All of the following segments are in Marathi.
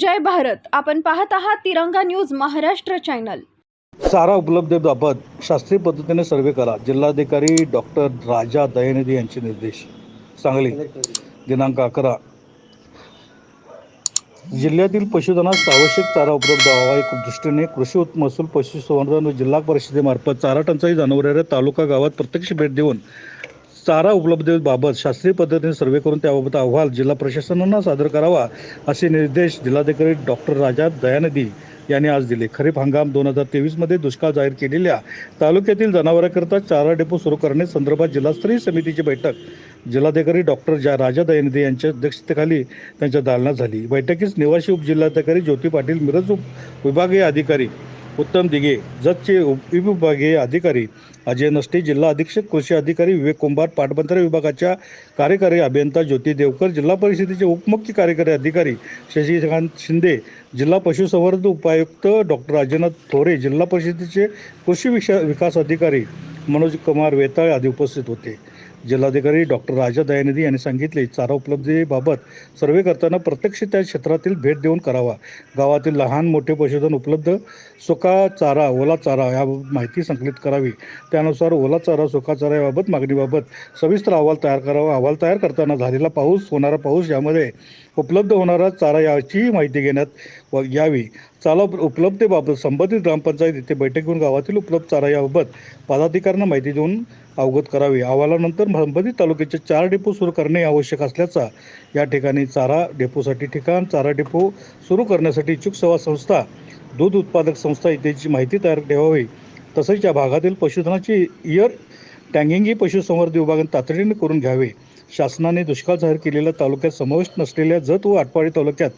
जय भारत. आपण पाहत आहात तिरंगा न्यूज महाराष्ट्र चॅनल. चारा उपलब्धतेबाबत शास्त्रीय पद्धतीने सर्वे करा. जिल्हाधिकारी डॉक्टर राजा दयानिधी यांचे निर्देश. सांगली दिनांक अकरा. जिल्ह्यातील पशुधनास आवश्यक चारा उपलब्ध व्हावा. या दृष्टीने कृषी महसूल पशुसंवर्धन व जिल्हा परिषदेमार्फत चारा टंचाई जाणवणाऱ्या तालुका गावात प्रत्यक्ष भेट देऊन चारा उपलब्धतेबाबत शास्त्रीय पद्धतीने सर्वे करून त्याबाबत अहवाल जिल्हा प्रशासनांना सादर करावा असे निर्देश जिल्हाधिकारी डॉक्टर राजा दयानदी यांनी आज दिले. खरीप हंगाम दोन हजार तेवीसमध्ये दुष्काळ जाहीर केलेल्या तालुक्यातील जनावरांकरता चारा डेपो सुरू करणे संदर्भात जिल्हास्तरीय समितीची बैठक. जिल्हाधिकारी डॉक्टर जा राजा दयानिधी यांच्या अध्यक्षतेखाली त्यांच्या दालनात झाली. बैठकीस निवासी उपजिल्हाधिकारी ज्योती पाटील मिरज उप विभागीय अधिकारी उत्तम दिघे जतचे उपविभागीय अधिकारी अजय नष्टे जिल्हा अधीक्षक कृषी अधिकारी विवेक कुंभार पाटबंधारे विभागाच्या कार्यकारी अभियंता ज्योती देवकर जिल्हा परिषदेचे उपमुख्य कार्यकारी अधिकारी शशिकांत शिंदे जिल्हा पशुसंवर्धन उपायुक्त डॉक्टर अजयनाथ थोरे जिल्हा परिषदेचे कृषी विषय विकास अधिकारी मनोज कुमार वेताळ आदी उपस्थित होते. जिल्हाधिकारी डॉक्टर राजा दयानिधी यांनी सांगितले चारा उपलब्धीबाबत सर्वे करताना प्रत्यक्ष त्या क्षेत्रातील भेट देऊन करावा. गावातील लहान मोठे पशुधन उपलब्ध सुका चारा ओला चारा या माहिती संकलित करावी. त्यानुसार ओला चारा सुका चारा याबाबत मागणीबाबत सविस्तर अहवाल तयार करावा. अहवाल तयार करताना झालेला पाऊस होणारा पाऊस यामध्ये उपलब्ध होणारा चारा याचीही माहिती घेण्यात व यावी. चारा उपलब्धतेबाबत संबंधित ग्रामपंचायत येथे बैठक घेऊन गावातील उपलब्ध चारा याबाबत पदाधिकाऱ्यांना माहिती देऊन अवगत करावी. अहवालानंतर संबंधित तालुक्याचे चार डेपो सुरू करणे आवश्यक असल्याचा या ठिकाणी चारा डेपोसाठी ठिकाण चारा डेपो सुरू करण्यासाठी इच्छुक सेवा संस्था दूध उत्पादक संस्था इत्यादीची माहिती तयार ठेवावी. तसेच या भागातील पशुधनाची इयर टँगिंगी पशुसंवर्धन विभागाने तातडीने करून घ्यावे. शासनाने दुष्काळ जाहीर केलेल्या तालुक्यात समाविष्ट नसलेल्या जत व आटपाडी तालुक्यात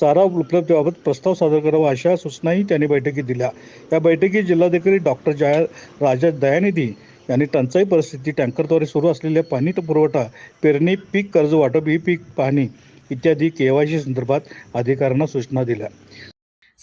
चारा उपलब्धतेबाबत प्रस्ताव सादर करावा अशा सूचनाही त्यांनी बैठकीत दिल्या. या बैठकीत जिल्हाधिकारी डॉक्टर जया राजा दयानिधी यांनी टंचाई परिस्थिती टँकरद्वारे सुरू असलेल्या पाणी पुरवठा पेरणी पीक कर्ज वाटप ई पीक पाहणी इत्यादी केवायसी संदर्भात अधिकाऱ्यांना सूचना दिल्या.